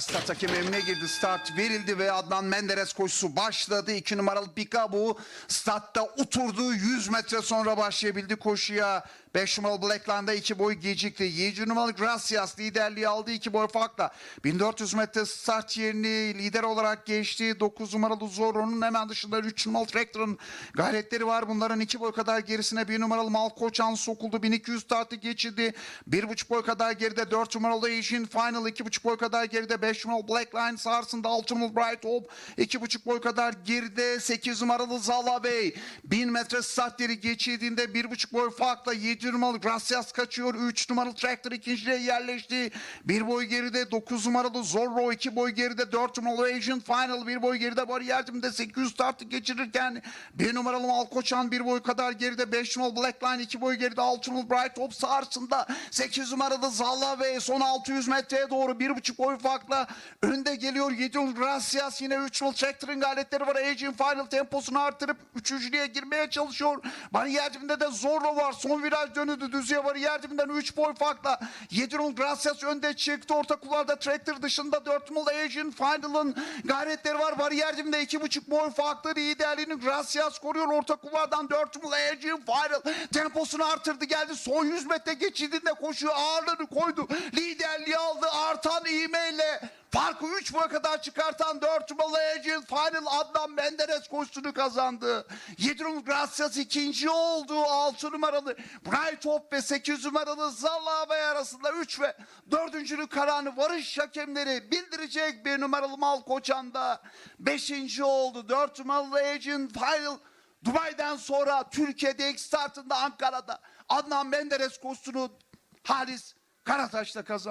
Start hakemi emine girdi. Start verildi ve Adnan Menderes koşusu başladı. 2 numaralı Pikabu startta oturdu. 100 metre sonra başlayabildi koşuya. 5 numaralı Blackland'da 2 boy gecikti. 7 numaralı Gracias liderliği aldı 2 boy farkla. 1400 metre start yerini lider olarak geçti. 9 numaralı Zorro'nun hemen dışında 3 numaralı Tractor'ın gayretleri var. Bunların 2 boy kadar gerisine 1 numaralı Malkoçan sokuldu. 1200 startı geçirdi. 1,5 boy kadar geride 4 numaralı Asian Final 2,5 boy kadar geride 5 numaralı Black Line sarsında 6 numaralı Bright Hope 2,5 boy kadar geride 8 numaralı Zala Bey 1000 metre startleri geçirdiğinde 1,5 boy farkla 7 numaralı Gracias kaçıyor. 3 numaralı Tractor ikinciliğe yerleşti. 1 boy geride 9 numaralı Zorro 2 boy geride 4 numaralı Asian Final 1 boy geride. Bariyercimde 800 startı geçirirken 1 numaralı Malkoçan 1 boy kadar geride. 5 numaralı Black Line 2 boy geride. 6 numaralı Bright Hope sarsında 8 numaralı Zala Bey son 600 metreye doğru 1,5 boy farkla önde geliyor. 7 numaralı Gracias yine 3 numaralı Tractor'ın gayretleri var. Asian Final temposunu artırıp üçüncülüğe girmeye çalışıyor. Bariyercimde de Zorro var. Son viraj dönüdü düzüye bariyercimden 3 boy farkla. 7 numaralı Gracias önde çıktı. Orta kulvarda Tractor dışında 4 numaralı Asian Final'ın gayretleri var. Bariyercimde 2,5 boy farklı liderliğini Gracias koruyor. Orta kulvardan 4 numaralı Asian Final. Temposunu artırdı geldi. Son 100 metre geçidinde koşuyor. Ağırlığını koydu. Liderliği aldı. Artan ivmeyle Farkı 3 boya kadar çıkartan 4 numaralı Agent Final Adnan Menderes koşusunu kazandı. 7 numaralı Gracias ikinci oldu. 6 numaralı Bright Hope ve 8 numaralı Zalla Bey arasında 3 ve 4. kararını varış hakemleri bildirecek. 1 numaralı Malkoçan'da 5. oldu. 4 numaralı Agent Final Dubai'den sonra Türkiye'de ilk startında Ankara'da Adnan Menderes koşusunu Halis Karataş'ta kazandı.